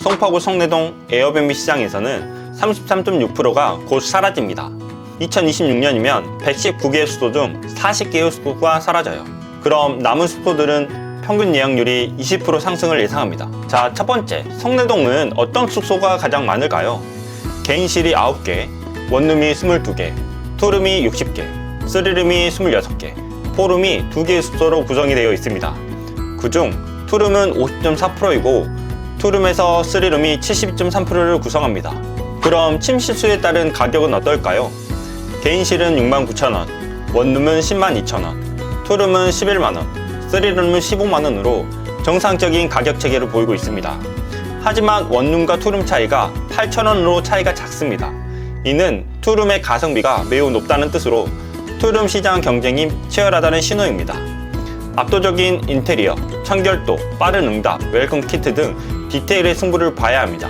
송파구 송내동 에어비앤비 시장에서는 33.6%가 곧 사라집니다. 2026년이면 119개의 수도 중 40개의 수도가 사라져요. 그럼 남은 수도들은 평균 예약률이 20% 상승을 예상합니다. 자, 첫 번째, 송내동은 어떤 숙소가 가장 많을까요? 개인실이 9개, 원룸이 22개, 투룸이 60개, 쓰리룸이 26개, 포룸이 2개의 숙소로 구성이 되어 있습니다. 그중 투룸은 50.4%이고 투룸에서 쓰리룸이 72.3%를 구성합니다. 그럼 침실수에 따른 가격은 어떨까요? 개인실은 69,000원, 원룸은 102,000원, 투룸은 11만원, 쓰리룸은 15만원으로 정상적인 가격 체계를 보이고 있습니다. 하지만 원룸과 투룸 차이가 8,000원으로 차이가 작습니다. 이는 투룸의 가성비가 매우 높다는 뜻으로 투룸 시장 경쟁이 치열하다는 신호입니다. 압도적인 인테리어, 청결도, 빠른 응답, 웰컴 키트 등 디테일의 승부를 봐야 합니다.